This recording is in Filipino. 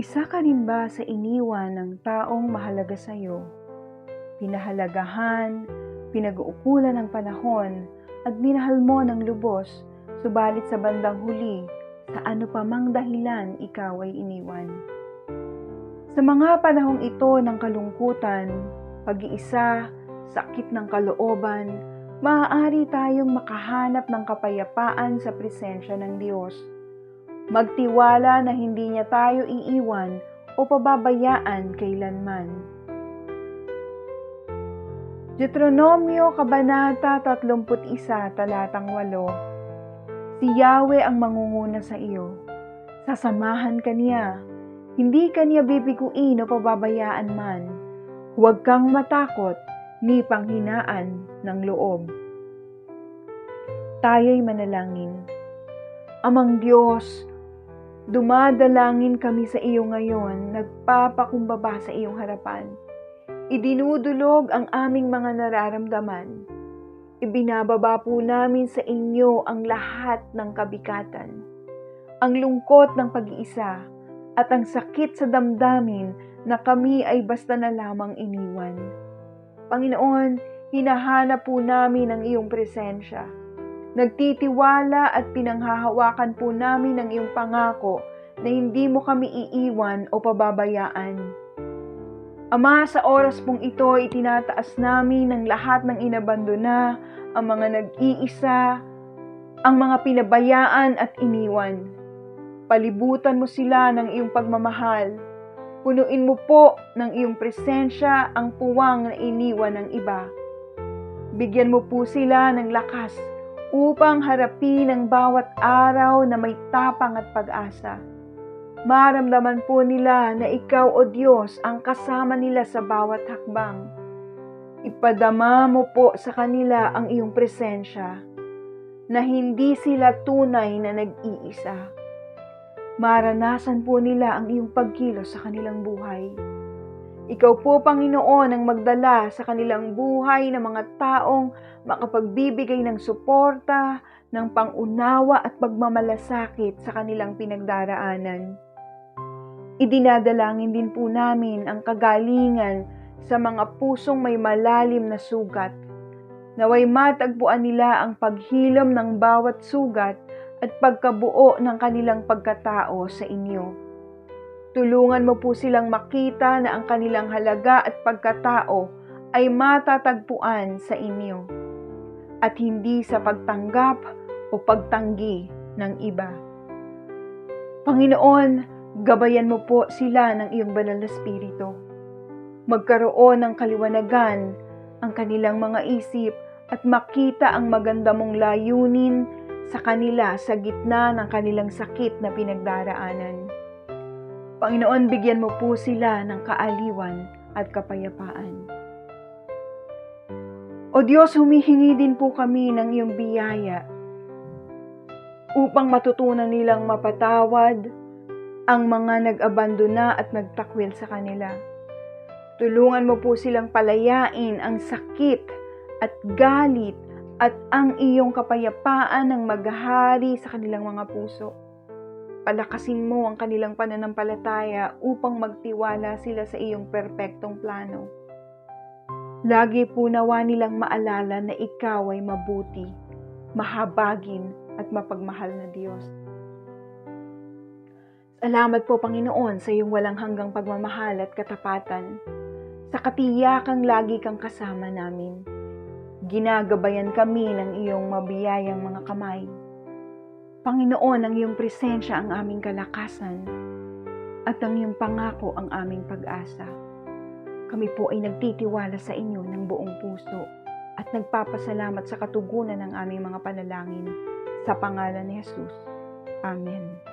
Isa ka rin ba sa iniwan ng taong mahalaga sa iyo? Pinahalagahan, pinag-uukulan ng panahon, at minahal mo ng lubos, subalit sa bandang huli, sa ano pa mang dahilan ikaw ay iniwan. Sa mga panahong ito ng kalungkutan, pag-iisa, sakit ng kalooban, maaari tayong makahanap ng kapayapaan sa presensya ng Diyos. Magtiwala na hindi niya tayo iiwan o pababayaan kailanman. Deuteronomio Kabanata 31, Talatang 8 Si Yahweh ang mangunguna sa iyo. Sasamahan ka niya. Hindi ka niya bibiguin o pababayaan man. Huwag kang matakot ni panghinaan ng loob. Tayo'y manalangin. Amang Diyos, dumadalangin kami sa iyo ngayon, nagpapakumbaba sa iyong harapan. Idinudulog ang aming mga nararamdaman. Ibinababa po namin sa inyo ang lahat ng kabikatan, ang lungkot ng pag-iisa, at ang sakit sa damdamin na kami ay basta na lamang iniwan. Panginoon, hinahanap po namin ang iyong presensya. Nagtitiwala at pinanghahawakan po namin ang iyong pangako na hindi mo kami iiwan o pababayaan. Ama, sa oras pong ito, itinataas namin ang lahat ng inabandona, ang mga nag-iisa, ang mga pinabayaan at iniwan. Palibutan mo sila ng iyong pagmamahal. Punuin mo po ng iyong presensya ang puwang na iniwan ng iba. Bigyan mo po sila ng lakas upang harapin ang bawat araw na may tapang at pag-asa. Maramdaman po nila na ikaw o Diyos ang kasama nila sa bawat hakbang. Ipadama mo po sa kanila ang iyong presensya na hindi sila tunay na nag-iisa maranasan po nila ang iyong pagkilos sa kanilang buhay. Ikaw po, Panginoon, ang magdala sa kanilang buhay ng mga taong makapagbibigay ng suporta, ng pangunawa at pagmamalasakit sa kanilang pinagdaraanan. Idinadalangin din po namin ang kagalingan sa mga pusong may malalim na sugat. Naway matagpuan nila ang paghilom ng bawat sugat at pagkabuo ng kanilang pagkatao sa inyo. Tulungan mo po silang makita na ang kanilang halaga at pagkatao ay matatagpuan sa inyo at hindi sa pagtanggap o pagtanggi ng iba. Panginoon, gabayan mo po sila ng iyong banal na spirito. Magkaroon ng kaliwanagan ang kanilang mga isip at makita ang maganda mong layunin sa kanila sa gitna ng kanilang sakit na pinagdaraanan. Panginoon, bigyan mo po sila ng kaaliwan at kapayapaan. O Diyos, humihingi din po kami ng iyong biyaya upang matutunan nilang mapatawad ang mga nag-abandona at nagtakwil sa kanila. Tulungan mo po silang palayain ang sakit at galit at ang iyong kapayapaan ang maghahari sa kanilang mga puso. Palakasin mo ang kanilang pananampalataya upang magtiwala sila sa iyong perpektong plano. Lagi po nawa nilang maalala na ikaw ay mabuti, mahabagin at mapagmahal na Diyos. Salamat po Panginoon sa iyong walang hanggang pagmamahal at katapatan. Sa katiyakang lagi kang kasama namin. Ginagabayan kami ng iyong mabiyayang mga kamay. Panginoon, ang iyong presensya ang aming kalakasan at ang iyong pangako ang aming pag-asa. Kami po ay nagtitiwala sa inyo ng buong puso at nagpapasalamat sa katugunan ng aming mga panalangin sa pangalan ni Jesus. Amen.